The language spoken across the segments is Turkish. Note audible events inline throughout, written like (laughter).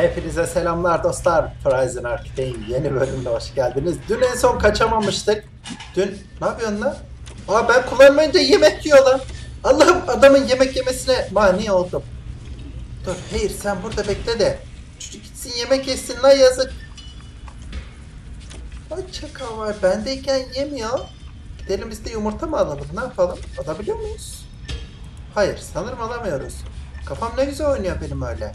Hepinize selamlar dostlar. Horizon Arctade'in yeni bölümüne hoş geldiniz. Dün en son kaçamamıştık. Dün ne yapıyorsun lan? Aa ben kullanmayınca yemek yiyor lan. Allah'ım adamın yemek yemesine mani oldum. Dur hayır sen burada bekle de. Çocuk gitsin yemek yesin lan yazık. Ay çakal var bendeyken yemiyor. Gidelim biz de yumurta mı alalım ne yapalım? Alabiliyor muyuz? Hayır sanırım alamıyoruz. Kafam ne güzel oynuyor benim öyle.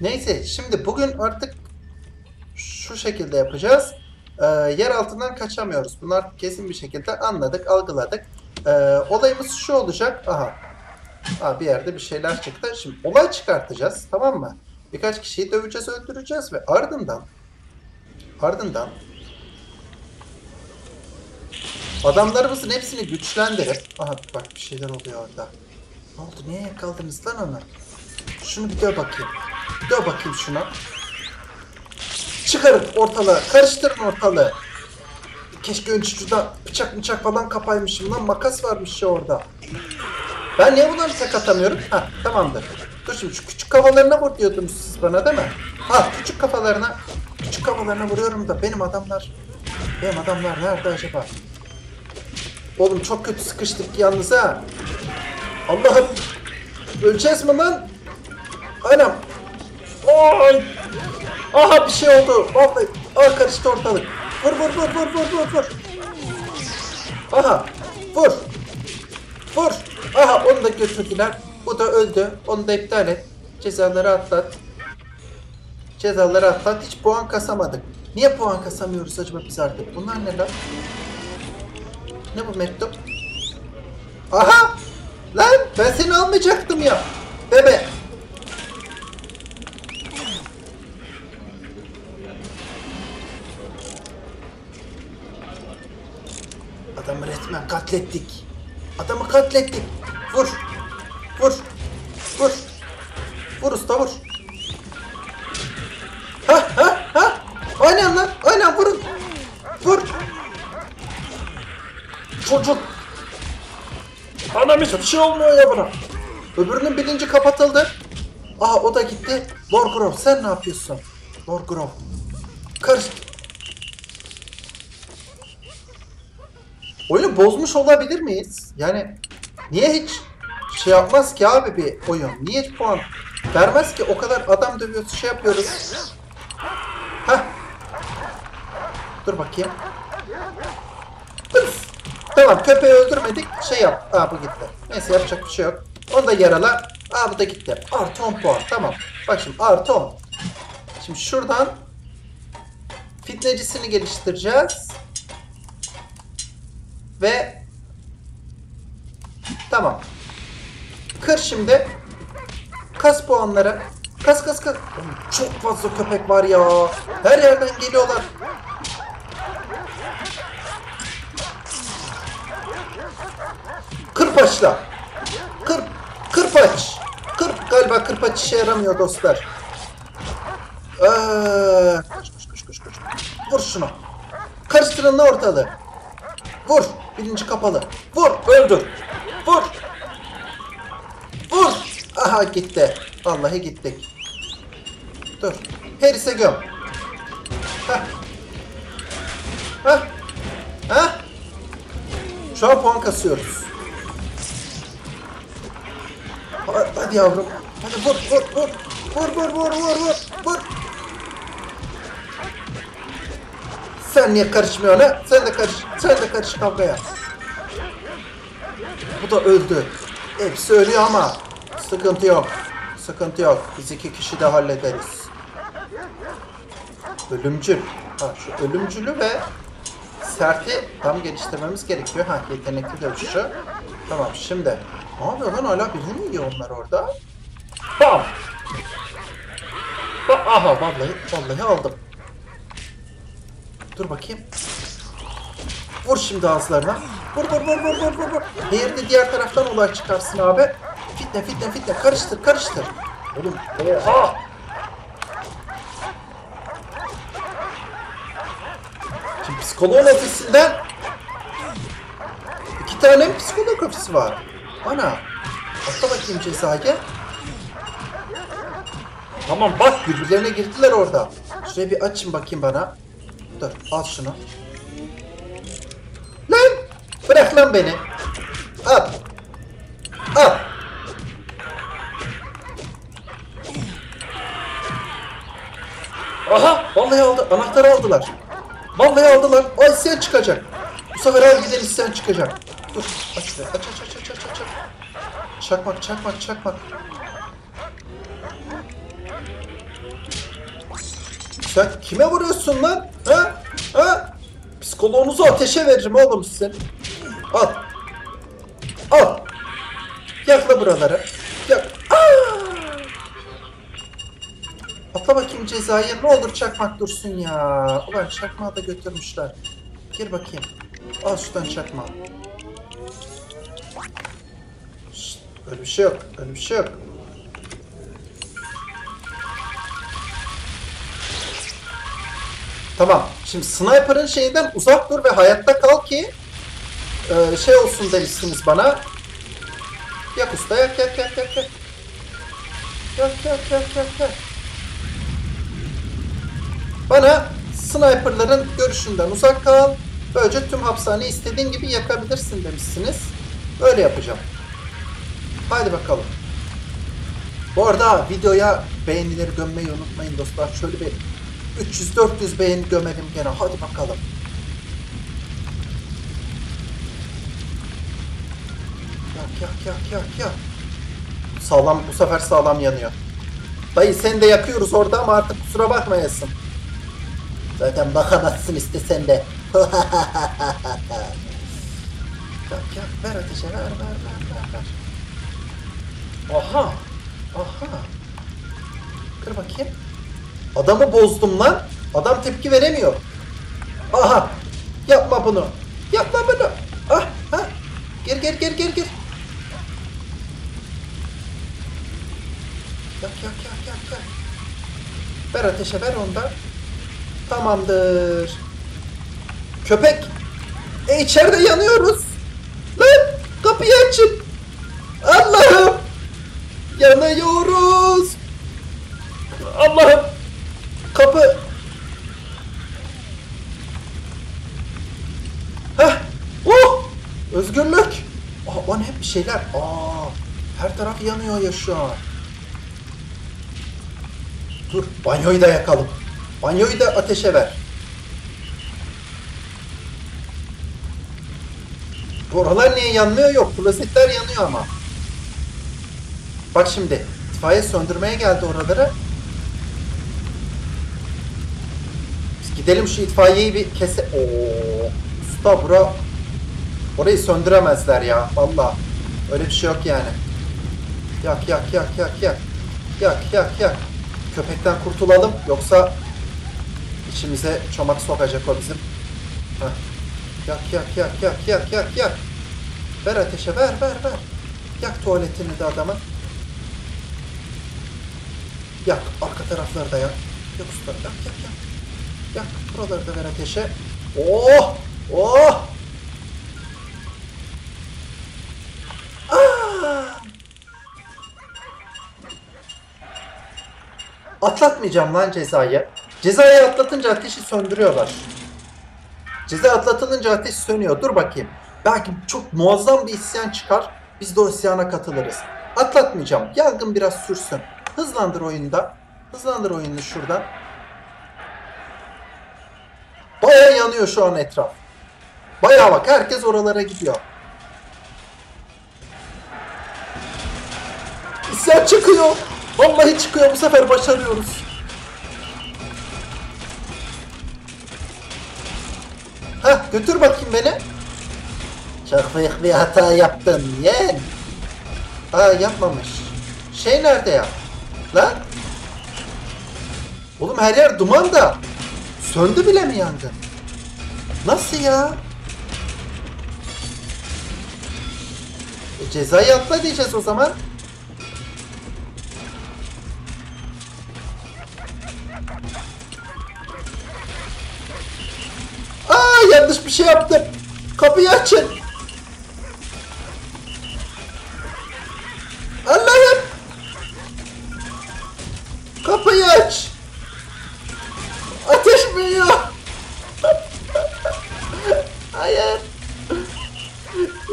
Neyse şimdi bugün artık şu şekilde yapacağız. Ee, yer altından kaçamıyoruz. Bunlar kesin bir şekilde anladık, algıladık. Ee, olayımız şu olacak. Aha. Aa, bir yerde bir şeyler çıktı. Şimdi olay çıkartacağız. Tamam mı? Birkaç kişiyi döveceğiz, öldüreceğiz ve ardından ardından adamlarımızın hepsini güçlendirip aha bak bir şeyler oluyor orada. Ne oldu? Niye yakaladınız lan onu? Şunu bir döv bakayım. Döv bakayım şuna. Çıkarın ortalığı. Karıştırın ortalığı. Keşke önce şurada bıçak bıçak falan kapaymışım lan. Makas varmış ya orada. Ben niye bunları tek atamıyorum? Ha tamamdır. Dur şimdi şu küçük kafalarına vur diyordunuz siz bana değil mi? Ha küçük kafalarına küçük kafalarına vuruyorum da benim adamlar benim adamlar nerede acaba? Oğlum çok kötü sıkıştık yalnız ha. Allah'ım öleceğiz mi lan? Anam. Oy. Aha bir şey oldu. Vallahi Aa, karıştı ortalık. Vur vur vur vur vur vur vur. Aha. Vur. Vur. Aha onu da götürdüler. Bu da öldü. Onu da iptal et. Cezaları atlat. Cezaları atlat. Hiç puan kasamadık. Niye puan kasamıyoruz acaba biz artık? Bunlar ne lan? Ne bu mektup? Aha! Lan ben seni almayacaktım ya. Bebe. Resmen katlettik. Adamı katlettik. Vur. Vur. Vur. Vur usta vur. Ha ha ha. Aynen lan. Aynen vurun. Vur. Çocuk. Anam hiçbir şey olmuyor ya buna. Öbürünün bilinci kapatıldı. Aha o da gitti. Borgrov sen ne yapıyorsun? Borgrov. Karış. Oyunu bozmuş olabilir miyiz? Yani niye hiç şey yapmaz ki abi bir oyun? Niye hiç puan vermez ki? O kadar adam dövüyoruz, şey yapıyoruz. Heh. Dur bakayım. Tırs. Tamam köpeği öldürmedik. Şey yap. Aa bu gitti. Neyse yapacak bir şey yok. Onu da yarala. Aa bu da gitti. Artı 10 puan. Tamam. Bak şimdi artı 10. Şimdi şuradan fitnecisini geliştireceğiz. Ve tamam. Kır şimdi. Kas puanları. Kas kas kas. Çok fazla köpek var ya. Her yerden geliyorlar. Kırpaçla. Kır, kırpaç. Kır, galiba kırpaç işe yaramıyor dostlar. Ee, koş, koş, koş, koş. Vur şunu. Karıştırın ortalığı. Vur. Birinci kapalı. Vur. Öldür. Vur. Vur. Aha gitti. Vallahi gittik. Dur. Heris'e göm. Heh. Heh. Heh. Şu an puan kasıyoruz. Ha- Hadi yavrum. Hadi vur vur vur. Vur vur vur vur vur. Vur. Sen niye karışmıyorsun ha? Sen de karış. Sen de karış kavgaya. Bu da öldü. Hepsi ölüyor ama sıkıntı yok. Sıkıntı yok. Biz iki kişi de hallederiz. Ölümcül. Ha şu ölümcülü ve serti tam geliştirmemiz gerekiyor. Ha yetenekli dövüşçü. Tamam şimdi. Ne yapıyor lan hala birini mi yiyor onlar orada? Bam! Ba- Aha vallahi vallahi aldım. Dur bakayım. Vur şimdi ağızlarına. Vur vur vur vur vur vur. Diğeri de diğer taraftan olay çıkarsın abi. Fitne fitne fitne karıştır karıştır. Oğlum oha. Şimdi psikoloğun ofisinden iki tane psikolog ofisi var? Ana. Atla bakayım cezayı. Tamam bak birbirlerine girdiler orada. Şurayı bir açın bakayım bana. Dur al şunu. Lan! Bırak lan beni. Al. Al. Aha! Vallahi aldı. Anahtarı aldılar. Vallahi aldılar. O isyan çıkacak. Bu sefer harbiden isyan çıkacak. Dur. Aç aç aç aç aç. aç. Çakmak çakmak çakmak. Sen kime vuruyorsun lan? Ha? Ha? Psikoloğunuzu ateşe veririm oğlum sizin. Al. Al. Yakla buraları. Yak. Aa! Atla bakayım cezayı. Ne olur çakmak dursun ya. Ulan çakmağı da götürmüşler. Gir bakayım. Al şuradan çakmağı. Şşt, öyle bir şey yok. Öyle bir şey yok. Tamam. Şimdi sniper'ın şeyinden uzak dur ve hayatta kal ki e, şey olsun demişsiniz bana. Yak usta yak yak yak yak yak. Yak yak yak yak yak. Bana sniperların görüşünden uzak kal. Böylece tüm hapishaneyi istediğin gibi yakabilirsin demişsiniz. Öyle yapacağım. Haydi bakalım. Bu arada videoya beğenileri gömmeyi unutmayın dostlar. Şöyle bir 300-400 beğeni gömelim gene. Hadi bakalım. Yak yak yak yak yak. Sağlam bu sefer sağlam yanıyor. Dayı seni de yakıyoruz orada ama artık kusura bakmayasın. Zaten bakamazsın istesen de. (laughs) yak yak ver ateşe ver ver ver ver ver. Aha. Aha. Kır bakayım. Adamı bozdum lan. Adam tepki veremiyor. Aha. Yapma bunu. Yapma bunu. Ah, ah. Gir gir gir gir gir. Yak yak yak yak yak. Ver ateşe ver onda. Tamamdır. Köpek. E içeride yanıyoruz. Lan kapıyı açın. Allah'ım. Yanıyoruz. Allah'ım. Kapı. Heh. Oh. Özgürlük. Aa, o ne bir şeyler. Aa, her taraf yanıyor ya şu an. Dur banyoyu da yakalım. Banyoyu da ateşe ver. Bu Oralar niye yanmıyor? Yok. Klozetler yanıyor ama. Bak şimdi. itfaiye söndürmeye geldi oraları. Biz gidelim şu itfaiyeyi bir kese... Oo, usta bura... Orayı söndüremezler ya. Vallahi Öyle bir şey yok yani. Yak yak yak yak yak. Yak yak yak. Köpekten kurtulalım. Yoksa içimize çomak sokacak o bizim. Heh. Yak yak yak yak yak yak yak. Ver ateşe ver ver ver. Yak tuvaletini de adamın. Yak arka tarafları da yak. Yak usta yak yak yak. Yak buraları da ver ateşe. Oh! Oh! Atlatmayacağım lan cezayı. Cezayı atlatınca ateşi söndürüyorlar. Ceza atlatılınca ateş sönüyor. Dur bakayım. Belki çok muazzam bir isyan çıkar. Biz de o isyana katılırız. Atlatmayacağım. Yangın biraz sürsün. Hızlandır oyunda. Hızlandır oyunu şuradan. Baya yanıyor şu an etraf. Baya bak herkes oralara gidiyor. İsyan çıkıyor. Vallahi çıkıyor. Bu sefer başarıyoruz. Heh götür bakayım beni. Çok büyük bir hata yaptın yeğen. Aa yapmamış. Şey nerede ya? Lan? Oğlum her yer duman da. Söndü bile mi yangın? Nasıl ya? E, cezayı atla diyeceğiz o zaman. Şey yaptım. Kapıyı açın. Allah'ım. Kapı Kaç! Ateş büyüyor! (laughs) Hayır!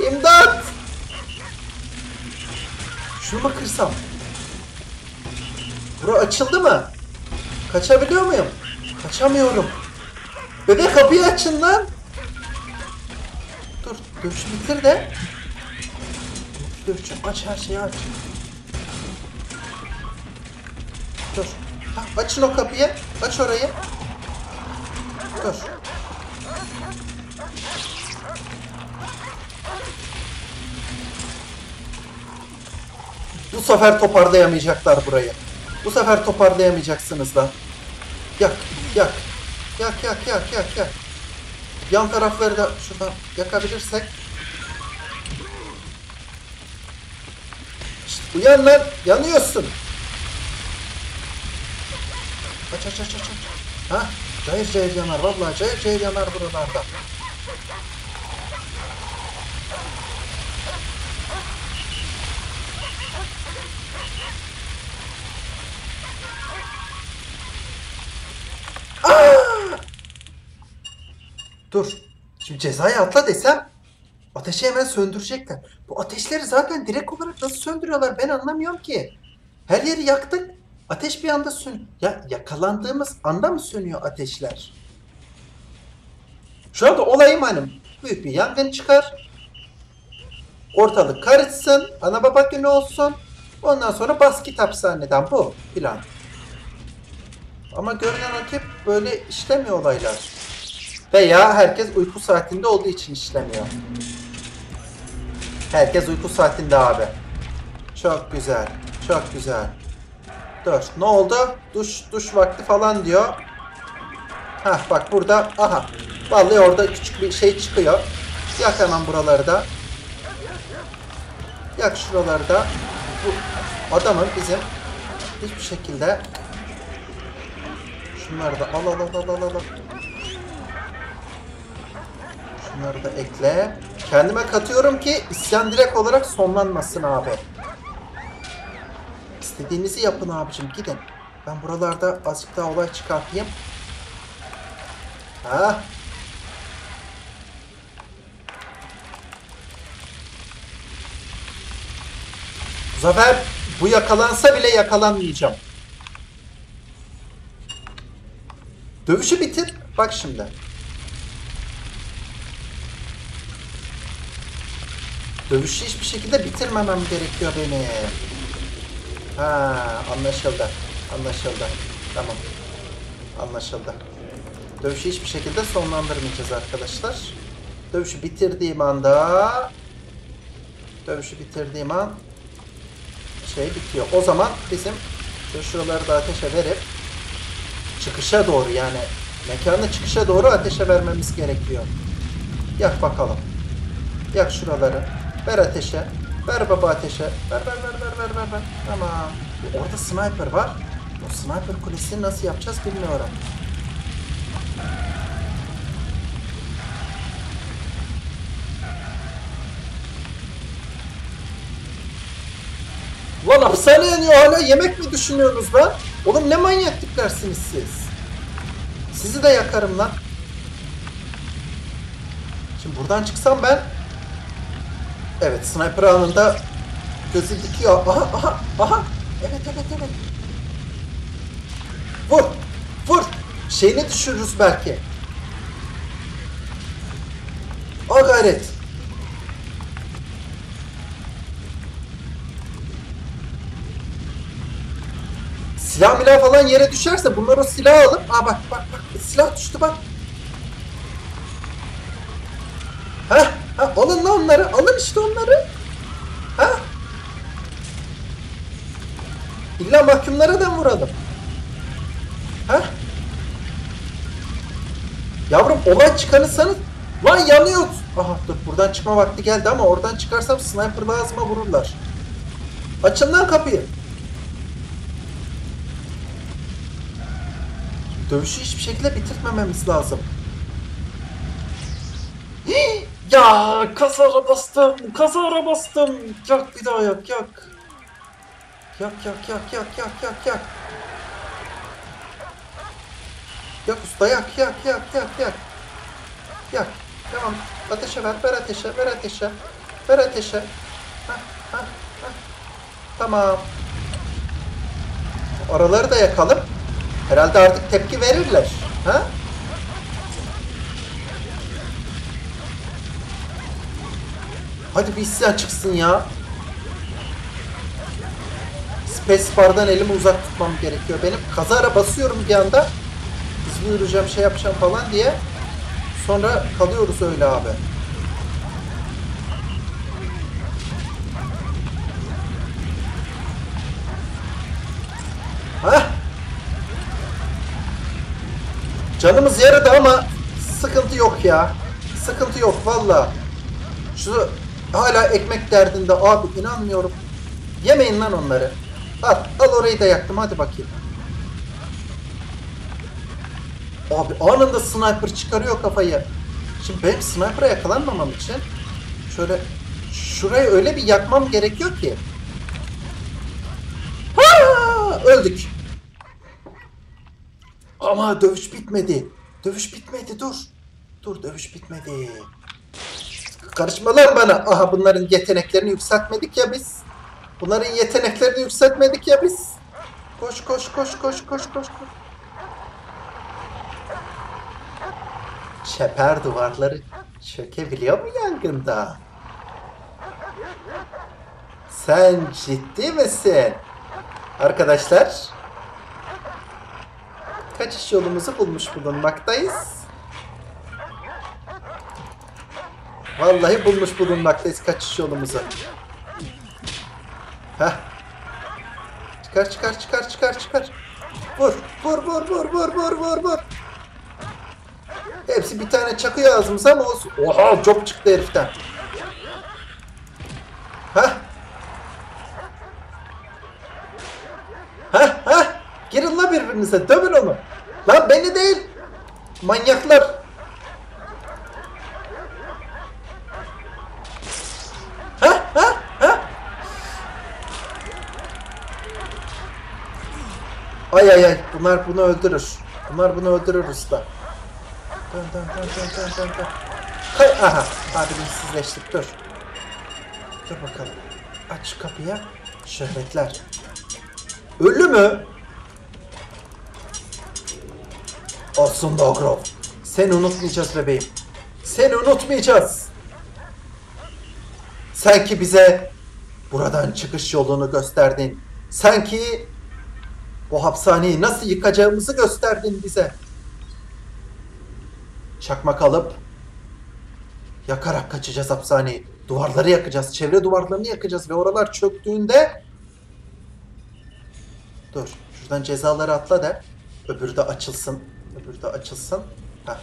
İmdat! Şunu mu kırsam? Bura açıldı mı? Kaçabiliyor muyum? Kaçamıyorum. Bebek kapıyı açın lan. Dövüşü bitir de. Dövüşü aç her şeyi aç. Dur. Ha, açın o kapıyı. Aç orayı. Dur. Bu sefer toparlayamayacaklar burayı. Bu sefer toparlayamayacaksınız lan. Yak, yak. Yak, yak, yak, yak, yak. Yan tarafları da şuradan yakabilirsek. Şşt, uyan lan, yanıyorsun. Aç, aç, aç, aç, aç. Ha, cayır cayır yanar, vallahi cayır cayır yanar buralarda. Dur. Cezayı atla desem ateşi hemen söndürecekler. Bu ateşleri zaten direkt olarak nasıl söndürüyorlar ben anlamıyorum ki. Her yeri yaktık. Ateş bir anda sön... Ya yakalandığımız anda mı sönüyor ateşler? Şu anda olayım hanım. Büyük bir yangın çıkar. Ortalık karışsın. Ana baba günü olsun. Ondan sonra bas git hapishaneden. Bu plan. Ama görünen o ki böyle işlemiyor olaylar. Veya herkes uyku saatinde olduğu için işlemiyor. Herkes uyku saatinde abi. Çok güzel. Çok güzel. Dur. Ne oldu? Duş duş vakti falan diyor. Hah bak burada. Aha. Vallahi orada küçük bir şey çıkıyor. Yak hemen buraları da. Yak şuraları da. Bu adamın bizim hiçbir şekilde şunları da al al al al al al. Şunları da ekle. Kendime katıyorum ki isyan direkt olarak sonlanmasın abi. İstediğinizi yapın abicim gidin. Ben buralarda azıcık daha olay çıkartayım. Ha? Bu sefer bu yakalansa bile yakalanmayacağım. Dövüşü bitir. Bak şimdi. Dövüşü hiçbir şekilde bitirmemem gerekiyor benim. Ha, anlaşıldı. Anlaşıldı. Tamam. Anlaşıldı. Dövüşü hiçbir şekilde sonlandırmayacağız arkadaşlar. Dövüşü bitirdiğim anda dövüşü bitirdiğim an şey bitiyor. O zaman bizim şu şuraları da ateşe verip çıkışa doğru yani mekanın çıkışa doğru ateşe vermemiz gerekiyor. Yak bakalım. Yak şuraları. Ver ateşe. Ver baba ateşe. Ver ver ver ver ver ver ver. Tamam. Orada sniper var. O sniper kulesini nasıl yapacağız bilmiyorum. Lan hapishane yanıyor hala yemek mi düşünüyorsunuz lan? Oğlum ne manyak tiplersiniz siz? Sizi de yakarım lan. Şimdi buradan çıksam ben Evet sniper anında gözü dikiyor. Aha aha aha. Evet evet evet. Vur. Vur. Şeyini düşürürüz belki. A gayret. Silah milah falan yere düşerse bunlar o silahı alıp Aa bak bak bak silah düştü bak. Heh, onları. Alın işte onları. Ha? İlla mahkumlara da vuralım. Ha? Yavrum olay çıkarırsanız lan yanıyor. Aha dur buradan çıkma vakti geldi ama oradan çıkarsam sniper'la ağzıma vururlar. Açın lan kapıyı. Dövüşü hiçbir şekilde bitirtmememiz lazım. Ya kazara bastım, kazara bastım. Yak bir daha yak, yak. Yak yak yak yak yak yak yak. Yak usta yak yak yak yak yak. Yak. Tamam. Ateşe ver. Ver ateşe. Ver ateşe. Ver ateşe. Hah, hah, hah. Tamam. Oraları da yakalım. Herhalde artık tepki verirler. Ha? Hadi bir isyan çıksın ya. Spacebar'dan elimi uzak tutmam gerekiyor. Benim kazara basıyorum bir anda. Hızlı yürüyeceğim, şey yapacağım falan diye. Sonra kalıyoruz öyle abi. Hah! Canımız yarıdı ama sıkıntı yok ya. Sıkıntı yok valla. Şu hala ekmek derdinde abi inanmıyorum. Yemeyin lan onları. Al, al orayı da yaktım hadi bakayım. Abi anında sniper çıkarıyor kafayı. Şimdi benim sniper'a yakalanmamam için şöyle şurayı öyle bir yakmam gerekiyor ki. Ha, öldük. Ama dövüş bitmedi. Dövüş bitmedi dur. Dur dövüş bitmedi. Karışma lan bana. Aha bunların yeteneklerini yükseltmedik ya biz. Bunların yeteneklerini yükseltmedik ya biz. Koş koş koş koş koş koş koş. Çeper duvarları çökebiliyor mu yangında? Sen ciddi misin? Arkadaşlar kaçış yolumuzu bulmuş bulunmaktayız. Vallahi bulmuş bulunmaktayız kaçış yolumuzu. Heh. Çıkar çıkar çıkar çıkar çıkar. Vur vur vur vur vur vur vur vur. Hepsi bir tane çakıyor ağzımıza ama olsun. Oha çok çıktı heriften. Heh. Heh heh. Girin la birbirinize dövün onu. Lan beni değil. Manyaklar. Heh heh heh. Ay ay ay bunlar bunu öldürür. Bunlar bunu öldürür usta. Dön dön dön dön dön dön. Hay aha. Hadi binsizleştik dur. Dur bakalım. Aç şu kapıyı. Şöhretler. Ölü mü? Olsun Dogrov. Seni unutmayacağız bebeğim. Seni unutmayacağız. Sen ki bize buradan çıkış yolunu gösterdin. Sen ki bu hapishaneyi nasıl yıkacağımızı gösterdin bize. Çakmak alıp yakarak kaçacağız hapishaneyi. Duvarları yakacağız. Çevre duvarlarını yakacağız ve oralar çöktüğünde Dur. Şuradan cezaları atla da öbürü de açılsın. Öbürü de açılsın. Heh.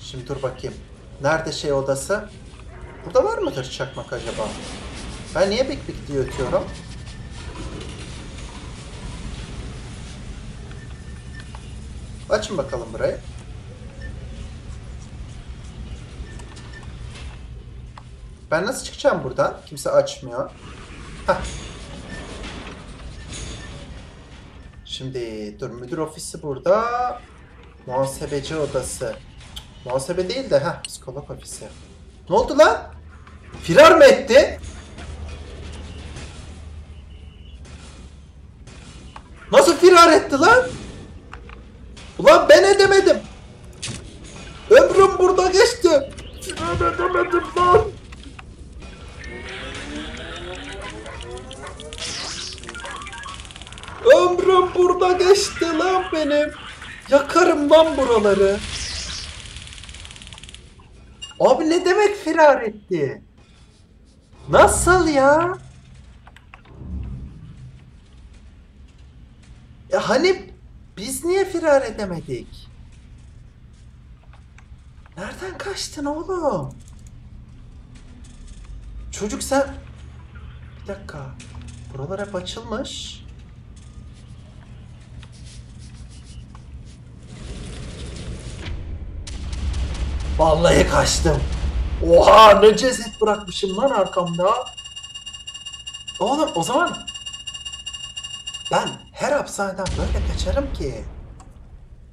Şimdi dur bakayım. Nerede şey odası? Burada var mıdır çakmak acaba? Ben niye bik bik diye ötüyorum? Açın bakalım burayı. Ben nasıl çıkacağım buradan? Kimse açmıyor. Hah. Şimdi dur müdür ofisi burada. Muhasebeci odası. Muhasebe değil de ha psikolog ofisi. Ne oldu lan? Firar mı etti? Nasıl firar etti lan? Ulan ben edemedim. Ömrüm burada geçti. Firar edemedim lan. Ömrüm burada geçti lan benim. Yakarım lan buraları. Abi ne demek firar etti? Nasıl ya? Ya hani biz niye firar edemedik? Nereden kaçtın oğlum? Çocuk sen... Bir dakika. Buralar hep açılmış. Vallahi kaçtım. Oha ne ceset bırakmışım lan arkamda. Oğlum o zaman ben her hapishaneden böyle kaçarım ki.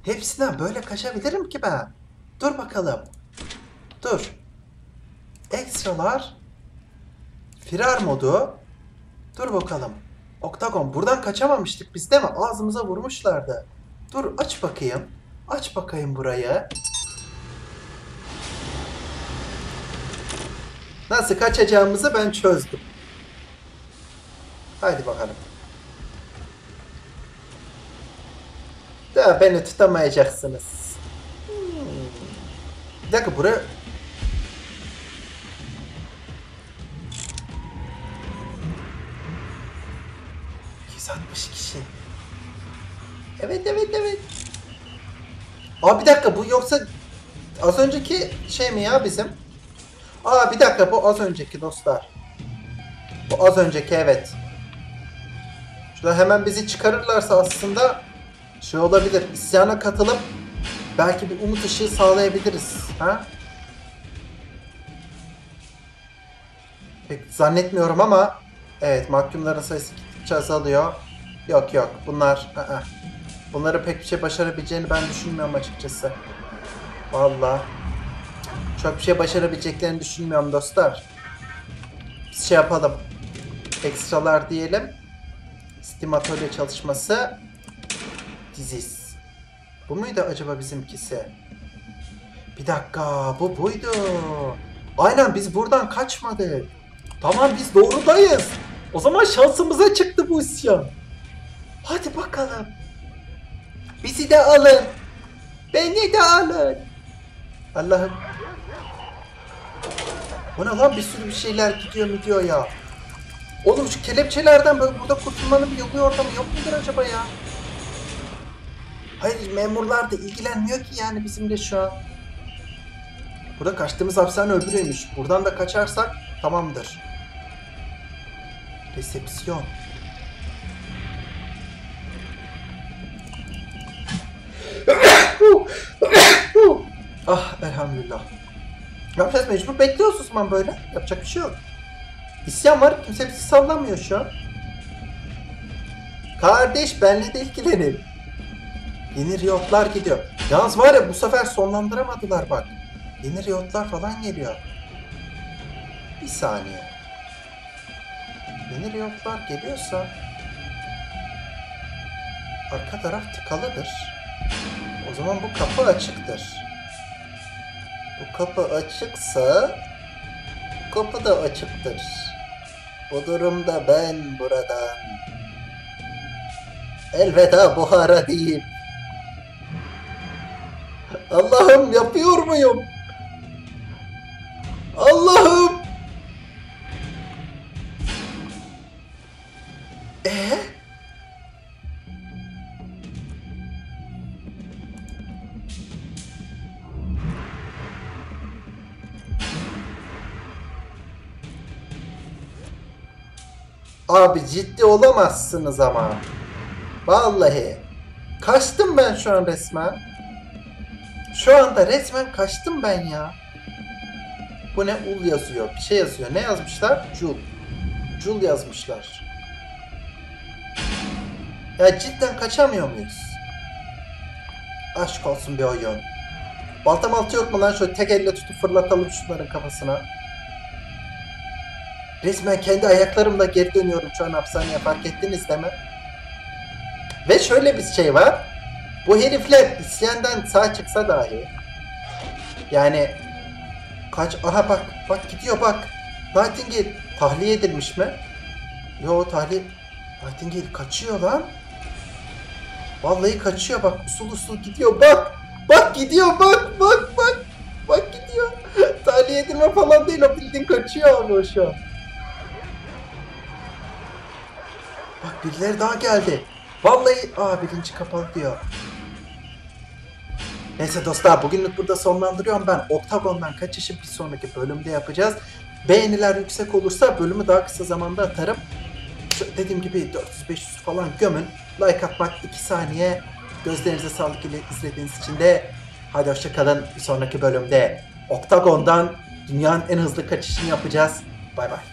Hepsinden böyle kaçabilirim ki ben. Dur bakalım. Dur. Ekstralar. Firar modu. Dur bakalım. Oktagon buradan kaçamamıştık biz değil mi? Ağzımıza vurmuşlardı. Dur aç bakayım. Aç bakayım burayı. Nasıl kaçacağımızı ben çözdüm. Haydi bakalım. Daha beni tutamayacaksınız. Hmm. Bir dakika buraya... ...260 kişi. Evet evet evet. Aa bir dakika bu yoksa... Az önceki şey mi ya bizim? Aa bir dakika bu az önceki dostlar. Bu az önceki evet. Şurada hemen bizi çıkarırlarsa aslında şey olabilir. İsyana katılıp belki bir umut ışığı sağlayabiliriz. Ha? Pek zannetmiyorum ama evet mahkumların sayısı gittikçe azalıyor. Yok yok bunlar ı-ı. bunları pek bir şey başarabileceğini ben düşünmüyorum açıkçası. Vallahi çok bir şey başarabileceklerini düşünmüyorum dostlar. Biz şey yapalım. Ekstralar diyelim. Steam çalışması. Diziz. Bu muydu acaba bizimkisi? Bir dakika bu buydu. Aynen biz buradan kaçmadık. Tamam biz doğrudayız. O zaman şansımıza çıktı bu isyan. Hadi bakalım. Bizi de alın. Beni de alın. Allah'ım. Bu ne lan bir sürü bir şeyler gidiyor mu diyor ya. Oğlum şu kelepçelerden böyle burada kurtulmanın bir yolu ortamı yok mudur acaba ya? Hayır memurlar da ilgilenmiyor ki yani bizimle şu an. Burada kaçtığımız hapishane öbürüymüş. Buradan da kaçarsak tamamdır. Resepsiyon. ah elhamdülillah. Ne yapacağız mecbur bekliyoruz Osman böyle. Yapacak bir şey yok. İsyan var kimse bizi sallamıyor şu an. Kardeş benle de ilgilenin. Yeni riyotlar gidiyor. Yalnız var ya bu sefer sonlandıramadılar bak. Yeni riyotlar falan geliyor. Bir saniye. Yeni riyotlar geliyorsa arka taraf tıkalıdır. O zaman bu kapı açıktır. Bu kapı açıksa kapı da açıktır. Bu durumda ben buradan elveda Buhara diyeyim. Allah'ım yapıyor muyum? Allah'ım! Ee? Abi ciddi olamazsınız ama. Vallahi. Kaçtım ben şu an resmen. Şu anda resmen kaçtım ben ya. Bu ne? Ul yazıyor. Bir şey yazıyor. Ne yazmışlar? Jul. Jul yazmışlar. Ya cidden kaçamıyor muyuz? Aşk olsun bir oyun. Balta malta yok mu lan? Şöyle tek elle tutup fırlatalım şunların kafasına. Resmen kendi ayaklarımla geri dönüyorum şu an hapishaneye fark ettiniz değil mi? Ve şöyle bir şey var. Bu herifler isyandan sağ çıksa dahi yani kaç aha bak bak gidiyor bak Nightingale tahliye edilmiş mi? Yo tahliye Nightingale kaçıyor lan. Vallahi kaçıyor bak usul usul gidiyor bak. Bak gidiyor bak bak bak. Bak gidiyor. (laughs) tahliye edilme falan değil o bildiğin kaçıyor o şu an. Bak birileri daha geldi. Vallahi aa birinci kapalı diyor. Neyse dostlar bugünlük burada sonlandırıyorum ben. Oktagon'dan kaçışı bir sonraki bölümde yapacağız. Beğeniler yüksek olursa bölümü daha kısa zamanda atarım. Dediğim gibi 400-500 falan gömün. Like atmak 2 saniye. Gözlerinize sağlık ile izlediğiniz için de hadi hoşçakalın. Bir sonraki bölümde Oktagon'dan dünyanın en hızlı kaçışını yapacağız. Bay bay.